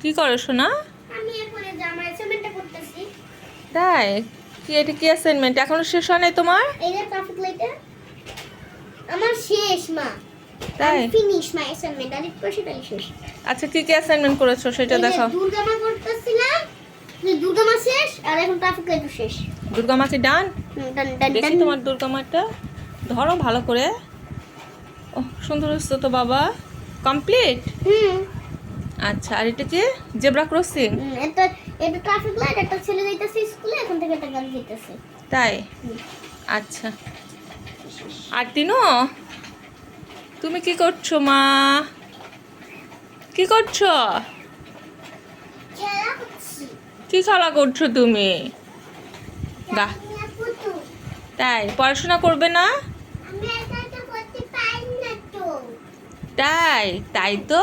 কি করো শোনা? আমি এরপরে জামা অ্যাসাইনমেন্টটা করতেছি। তাই? কি এটা কি অ্যাসাইনমেন্ট এখনও শেষ হয় নাই তোমার? এই যে ট্রাফিক লাইটে আমার শেষ মা। তাই? ফিনিশ মাই অ্যাসাইনমেন্ট আর একটু সেটাই শেষ। আচ্ছা কি কি অ্যাসাইনমেন্ট করেছ সেটা দেখাও। দুর্গা মা করতেছিলাম দুর্গা মা শেষ আর এখন ট্রাফিক লাইটও শেষ। দুর্গা ডান ডান দেখি তোমার দুর্গা মাটা ধরো ভালো করে। ও সুন্দর হচ্ছে তো বাবা। কমপ্লিট হুম। আচ্ছা আর এটা কি জেব্রা ক্রসিং? এটা এটা ট্রাফিক লাইট একটা ছেলে যাইতেছে স্কুলে এখন থেকে একটা গাড়ি যাইতেছে। তাই? আচ্ছা। আর তিনো তুমি কি করছ মা? কি করছ? খেলা করছি। কি খেলা করছ তুমি? পুতু। তাই পড়াশোনা করবে না? আমি এটা করতে পারি না তো। তাই তাই তো?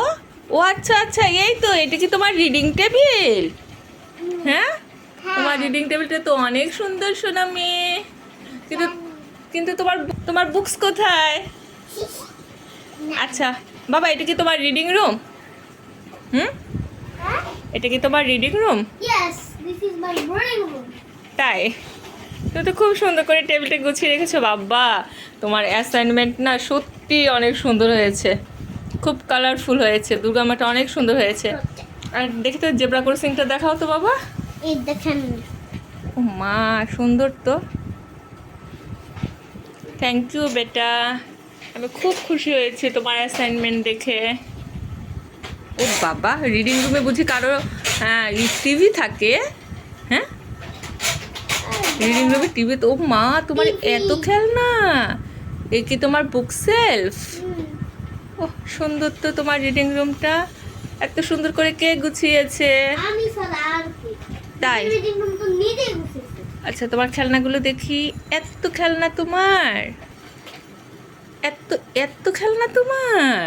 ও আচ্ছা আচ্ছা এই তো এটা কি তোমার রিডিং টেবিল হ্যাঁ? তোমার রিডিং টেবিলটা তো অনেক সুন্দর শোনা মেয়ে। কিন্তু কিন্তু তোমার তোমার বুকস কোথায়? আচ্ছা বাবা এটা কি তোমার রিডিং রুম হুম? এটা কি তোমার reading room yes this is my drawing room তাই? তুমি তো খুব সুন্দর করে টেবিলটা গুছিয়ে রেখেছো বাবা। তোমার অ্যাসাইনমেন্ট না সত্যি অনেক সুন্দর হয়েছে। খুব কালারফুল হয়েছে। দুর্গা মাটা অনেক সুন্দর হয়েছে। আর দেখি তো জেব্রা ক্রসিংটা দেখাও তো বাবা। দেখেন। ও মা সুন্দর তো। থ্যাংক ইউ বেটা। আমি খুব খুশি হয়েছি তোমার অ্যাসাইনমেন্ট দেখে। ও বাবা রিডিং রুমে বুঝি কারও হ্যাঁ টিভি থাকে? হ্যাঁ? রিডিং রুমে টিভি তো ও মা তোমার এত খেলনা। এ কি তোমার বুক সেলফ ও সুন্দর তো তোমার রিডিং রুমটা এত সুন্দর করে কে গুছিয়েছে? আমি সারা আর তাই? রিডিং রুম তো নিজে গুছিয়েছি। আচ্ছা তোমার খেলনাগুলো দেখি। এত খেলনা তোমার। এত এত খেলনা তোমার।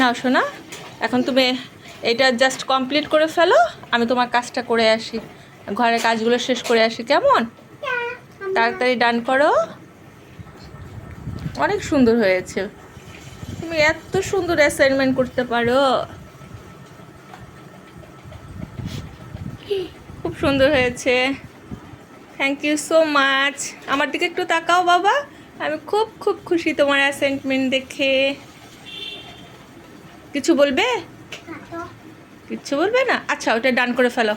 নাও শোনা এখন তুমি এটা জাস্ট কমপ্লিট করে ফেলো। আমি তোমার কাজটা করে আসি। ঘরের কাজগুলো শেষ করে আসি কেমন? তাড়াতাড়ি ডান করো। অনেক সুন্দর হয়েছে। তুমি এত সুন্দর অ্যাসাইনমেন্ট করতে পারো। খুব সুন্দর হয়েছে। থ্যাংক ইউ সো মাচ আমার দিকে একটু তাকাও বাবা। আমি খুব খুব খুশি তোমার অ্যাসাইনমেন্ট দেখে। কিছু বলবে? কাটো কিচ্ছু বলবে না? আচ্ছা ওটা ডান করে ফেলো।